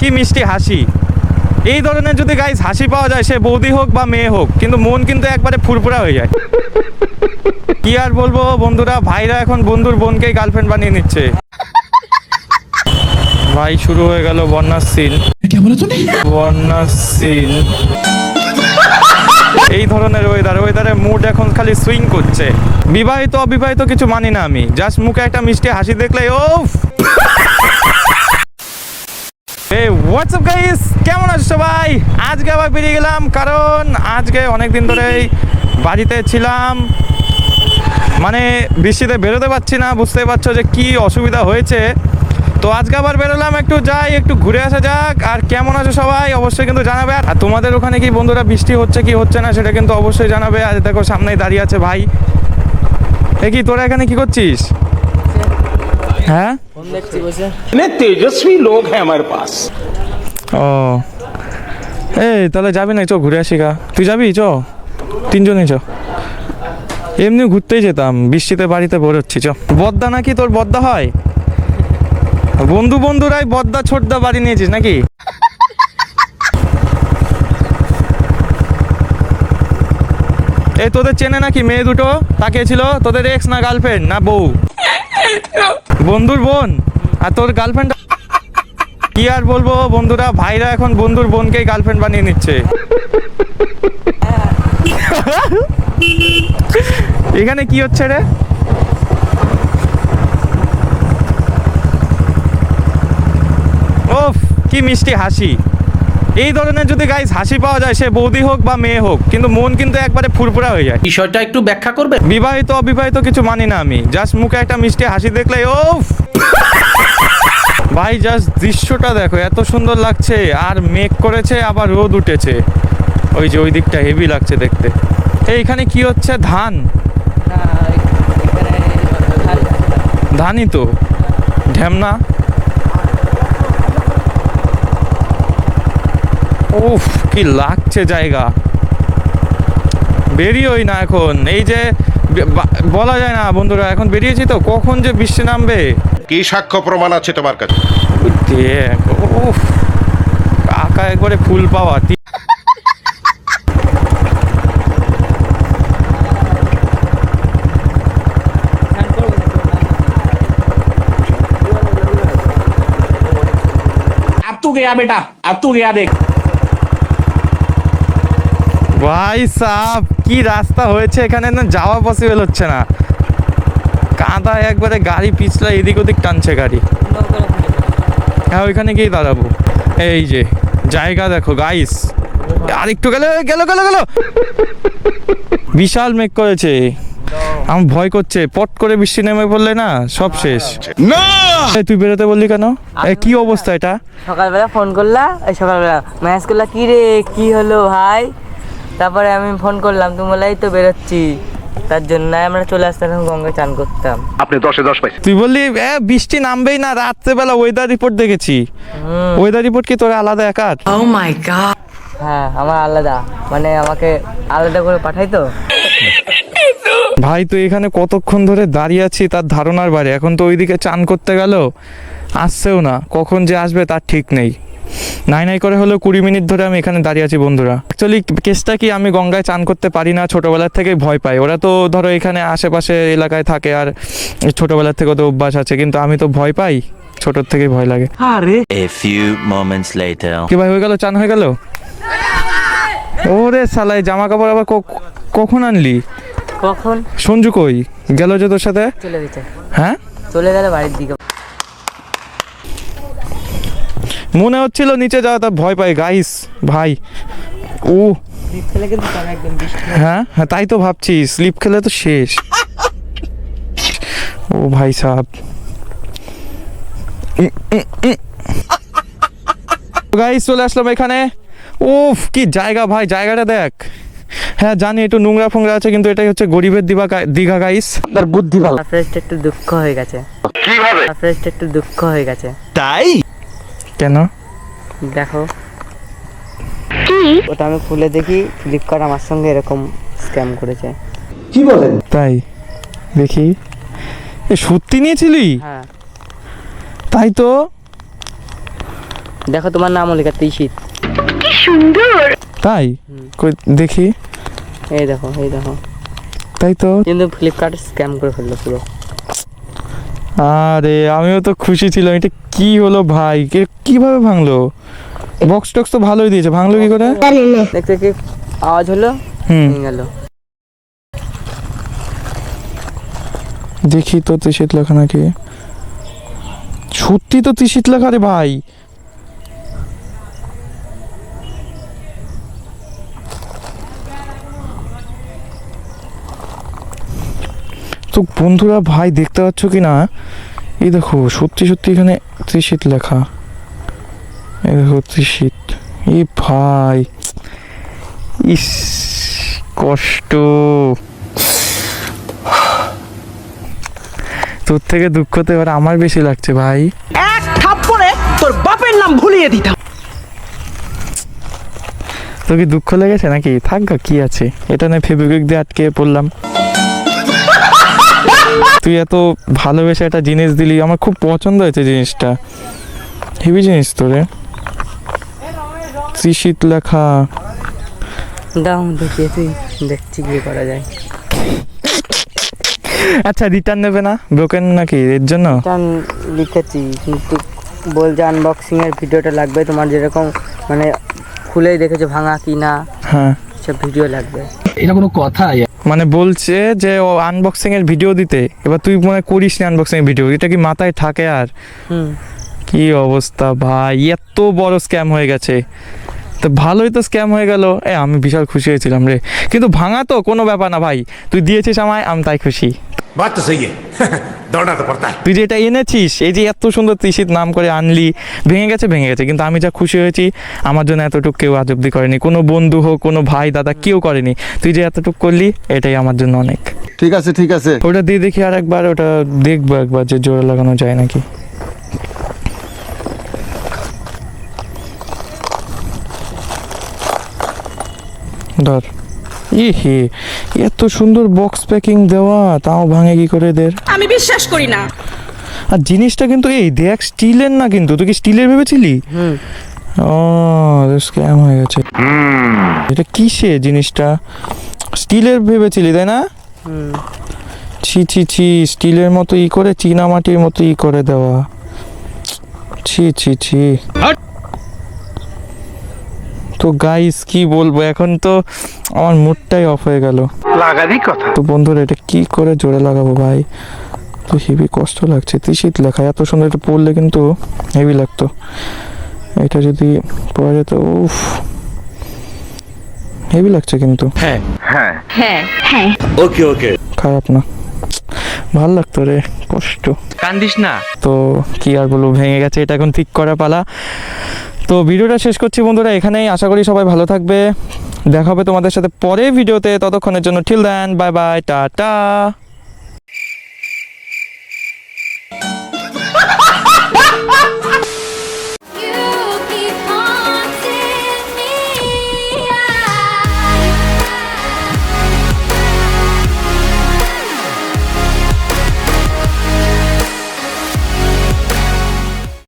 কি মিষ্টি হাসি। এই ধরনের যদি গাইস হাসি পাওয়া যায় সে বৌদি হোক বা মেয়ে হোক কিন্তু মন কিন্তু একবারে ফুরফুরা হয়ে যায়। কি আর বলব বন্ধুরা ভাইরা এখন বন্ধুর বোনকেই গার্লফ্রেন্ড বানিয়ে নিচ্ছে। ভাই শুরু হয়ে গেল বন্যার সিন বন্যার সিন এই ধরনের ওয়েদার ওয়েদারে মুড এখন খালি সুইং করছে। বিবাহিত অবিবাহিত কিছু মানি না আমি। জাস্ট মুখে একটা মিষ্টি হাসি দেখলে ও হোয়াটসঅ্যাপ গাইস কেমন আছো সবাই? আজকে আবার বেরিয়ে গেলাম, কারণ আজকে অনেক দিন ধরেই বাড়িতে ছিলাম। মানে বৃষ্টিতে বেরোতে পারছি না বুঝতে পারছ যে কি অসুবিধা হয়েছে। তো আজকে আবার বেরোলাম, একটু যাই, একটু ঘুরে আসা যাক, আর কেমন আছো সবাই অবশ্যই কিন্তু জানাবে। আর তোমাদের ওখানে কি বন্ধুরা বৃষ্টি হচ্ছে, কি হচ্ছে না, সেটা কিন্তু অবশ্যই জানাবে। আজ দেখো, সামনেই দাঁড়িয়ে আছে ভাই। এ কি, তোরা এখানে কি করছিস? হ্যাঁ তেজস্বী লোক হ্যাঁ আমার পাস ও এই তাহলে যাবি না চ ঘুরে আসি গা তুই যাবি চ তিনজনে চ এমনি ঘুরতেই যেতাম বৃষ্টিতে বাড়িতে বেরোচ্ছি চ বদ্দা নাকি তোর বদ্দা হয় বন্ধু বন্ধুরাই বদ্দা ছোটদা বাড়ি নিয়েছিস নাকি? এই তোদের চেনে নাকি মেয়ে দুটো? তাকিয়েছিল তোদের এক্স না গার্লফ্রেন্ড না বউ? বন্ধুর বোন? আর তোর গার্লফ্রেন্ড কি আর বলব বন্ধুরা, ভাইরা এখন বন্ধুর বোনকেই গার্লফ্রেন্ড বানিয়ে নিচ্ছে। এখানে কি হচ্ছে রে? ওফ, কি মিষ্টি হাসি। এই ধরনের যদি গাইস হাসি পাওয়া যায় সে বৌদি হোক বা মেয়ে হোক কিন্তু মন কিন্তু একবারে ফুরফুরা হয়ে যায়। বিষয়টা একটু ব্যাখ্যা করবে বিবাহিত অবিবাহিত কিছু মানি না আমি। জাস্ট মুখে একটা মিষ্টি হাসি দেখলে ও ভাই জাস্ট দৃশ্যটা দেখো এত সুন্দর লাগছে। আর মেঘ করেছে আবার রোদ উঠেছে। ওই যে ওই দিকটা হেভি লাগছে দেখতে। এইখানে কি হচ্ছে? ধান। ধানই তো। ঢ্যামনা। উফ কি লাগছে জায়গা বেরিয়েই না এখন এই যে বে- বা- বলা যায় না বন্ধুরা এখন বেরিয়েছি তো কখন যে বৃষ্টি নামবে কি সাক্ষ্য প্রমাণ আছে তোমার কাছে দেখ উফ কাকা একবারে ফুল পাওয়া তি- अब तू गया बेटा अब तू गया देख ভাই সাহ কি রাস্তা হয়েছে এখানে? না যাওয়া পসিবল হচ্ছে না। কাদা একবারে গাড়ি পিছলা এদিক ওদিক টানছে গাড়ি। হ্যাঁ ওইখানে গিয়ে দাঁড়াবো। এই যে জায়গা দেখো গাইস আর একটু গেলে গেল গেল গেল। বিশাল মেঘ করেছে। আমার ভয় করছে পট করে বৃষ্টি নেমে পড়লে না সব শেষ। এই, তুই বেরোতে বললি কেন? এ, কি অবস্থা এটা? সকালবেলা ফোন করলা এই সকালবেলা ম্যাসেজ করলা কি রে কি হলো ভাই? তারপরে আমি ফোন করলাম তুমি বলে এই তো বেরোচ্ছি। তার জন্য আমরা চলে আসতাম গঙ্গায় চান করতাম। আপনি দশে দশ পাইছেন। তুই বললি এ, বৃষ্টি নামবেই না রাত্রেবেলা ওয়েদার রিপোর্ট দেখেছি। ওয়েদার রিপোর্ট কি তোর আলাদা একার? হ্যাঁ আমার আলাদা। মানে আমাকে আলাদা করে পাঠাই তো। ভাই তুই এখানে কতক্ষণ ধরে দাঁড়িয়ে আছি তার ধারণার বাইরে? এখন তো ওইদিকে চান করতে গেল। আসছেও না। কখন যে আসবে তার ঠিক নেই। নাই নাই করে হলেও কুড়ি মিনিট ধরে আমি এখানে দাঁড়িয়ে আছি বন্ধুরা। অ্যাকচুয়ালি কেসটা কি আমি গঙ্গায় চান করতে পারি না? ছোটোবেলার থেকেই ভয় পাই। ওরা তো ধরো এখানে আশেপাশে এলাকায় থাকে আর ছোটোবেলার থেকে তো অভ্যাস আছে কিন্তু আমি তো ভয় পাই। ছোটোর থেকেই ভয় লাগে। A few moments later. কি ভাই হয়ে গেল? চান হয়ে গেল? ওরে সালাই জামা কাপড় আবার কখন আনলি? কখন? সঞ্জু কই? গেল যে তোর সাথে? চলে গেছে। হ্যাঁ? চলে গেলে বাড়ির দিকে। মনে হচ্ছিল নিচে যাওয়া তার ভয় পাই গাইস ভাই ও খেলে কিন্তু আমি একদম বৃষ্টি হ্যাঁ হ্যাঁ তাই তো ভাবছি। স্লিপ খেলে তো শেষ। ও ভাই সাহেব। গাইস চলে আসলাম এখানে। উফ কি জায়গা ভাই জায়গাটা দেখ। হ্যাঁ জানি একটু নোংরা ফোংরা আছে কিন্তু এটাই হচ্ছে গরিবের দিবা দীঘা গাইস ফার্স্ট একটু দুঃখ হয়ে গেছে। কীভাবে? একটু দুঃখ হয়ে গেছে। কেন? দেখো। ওটা আমি খুলে দেখি ফ্লিপকার্ট আমার সঙ্গে এরকম স্ক্যাম করেছে। কি বলেন? তাই? দেখি। এ সত্যি নিয়েছিলি? হ্যাঁ। তাই তো? দেখো তোমার নাম লেখা তিশিত। তাই? কই দেখি। এই দেখো এই দেখো। তাই তো? কিন্তু ফ্লিপকার্ট স্ক্যাম করে ফেলল পুরো। আরে আমিও তো খুশি ছিলাম। এটা কি হলো ভাই? কে- কীভাবে ভাঙলো? বক্স টক্স তো ভালোই দিয়েছে। ভাঙলো কি করে? দেখতে কি আওয়াজ হলো? হুম। গেল। দেখি তো তিসিত লেখা নাকি। সত্যি তো তিসিত লেখা রে ভাই। তো বন্ধুরা ভাই দেখতে পাচ্ছ কি না এই দেখো সত্যি সত্যি এখানে ত্রিশীত লেখা। এই দেখো ত্রিশীত এই ভাই ইস কষ্ট। তোর থেকে দুঃখ তো এবার আমার বেশি লাগছে ভাই। এক থাপ্পড়ে তোর বাপের নাম ভুলিয়ে দিতাম। তোর কি দুঃখ লেগেছে নাকি? থাক কি আছে? এটা না ফেব্রিক দিয়ে আটকে পড়লাম। তুই এত ভালোবেসে একটা জিনিস দিলি আমার খুব পছন্দ হয়েছে জিনিসটা। হেভি জিনিস তোরে ত্রিশীত লেখা। দাও দেখিয়েছি দেখছি কি করা যায়। আচ্ছা রিটার্ন নেবে না? ব্রোকেন নাকি? এর জন্য? টান লিখেছি কিন্তু বলছে আনবক্সিং এর ভিডিওটা লাগবে তোমার যেরকম মানে খুলেই দেখেছ ভাঙা কি না হ্যাঁ। সব ভিডিও লাগবে। মানে বলছে যে ও আনবক্সিং এর ভিডিও দিতে। এবার তুই মনে করিস না আনবক্সিং এর ভিডিও এটা কি মাথায় থাকে আর? কি অবস্থা ভাই? এত বড় স্ক্যাম হয়ে গেছে। তো ভালোই তো স্ক্যাম হয়ে গেল। এ আমি বিশাল খুশি হয়েছিলাম রে। কিন্তু ভাঙা তো কোনো ব্যাপার না ভাই। তুই দিয়েছিস আমায় আমি তাই খুশি। বাত তো সই দৌড়াতে পারতা তুই যেটা এনেছিস এই যে এত সুন্দর তিসির নাম করে আনলি ভেঙে গেছে ভেঙে গেছে। কিন্তু আমি যা খুশি হয়েছি আমার জন্য এতটুকু কেউ আজ অব্দি করেনি। কোনো বন্ধু হোক কোনো ভাই দাদা কেউ করেনি। তুই যে এতটুকু করলি এটাই আমার জন্য অনেক। ঠিক আছে ঠিক আছে। ওটা দিয়ে দেখি আর একবার ওটা দেখব একবার যে জোরে লাগানো যায় নাকি। ধর। ই হে এত সুন্দর বক্স প্যাকিং দেওয়া তাও ভাঙে কি করে এদের? আমি বিশ্বাস করি না। আর জিনিসটা কিন্তু এই দেখ স্টিলের না কিন্তু তুই কি স্টিলের ভেবেছিলি? ও স্ক্যাম হয়ে গেছে। এটা কিসে জিনিসটা? স্টিলের ভেবেছিলি তাই না? ছি ছি ছি স্টিলের মতো ই করে চীনা মাটির মতো ই করে দেওয়া। ছি ছি ছি। তো গাইস কি বলব? এখন তো আমার মুডটাই অফ হয়ে গেল। লাগারই কথা? তো বন্ধুরা এটা কি করে জোরে লাগাবো ভাই? তো হেভি কষ্ট লাগছে। শীত লেখা এত সুন্দর এটা পড়লে কিন্তু হেভি লাগতো। এটা যদি পড়া যেত উফ। হেভি লাগছে কিন্তু। হ্যাঁ। হ্যাঁ। হ্যাঁ ওকে ওকে খারাপ না। ভালো লাগতো রে কষ্ট। কান্দিস না। তো কি আর বলব ভেঙে গেছে এটা এখন ঠিক করা পালা। তো ভিডিওটা শেষ করছি বন্ধুরা, এখানেই আশা করি সবাই ভালো থাকবে। দেখা হবে তোমাদের সাথে পরে ভিডিওতে, ততক্ষণের জন্য ঠিল দেন বাই বাই টাটা।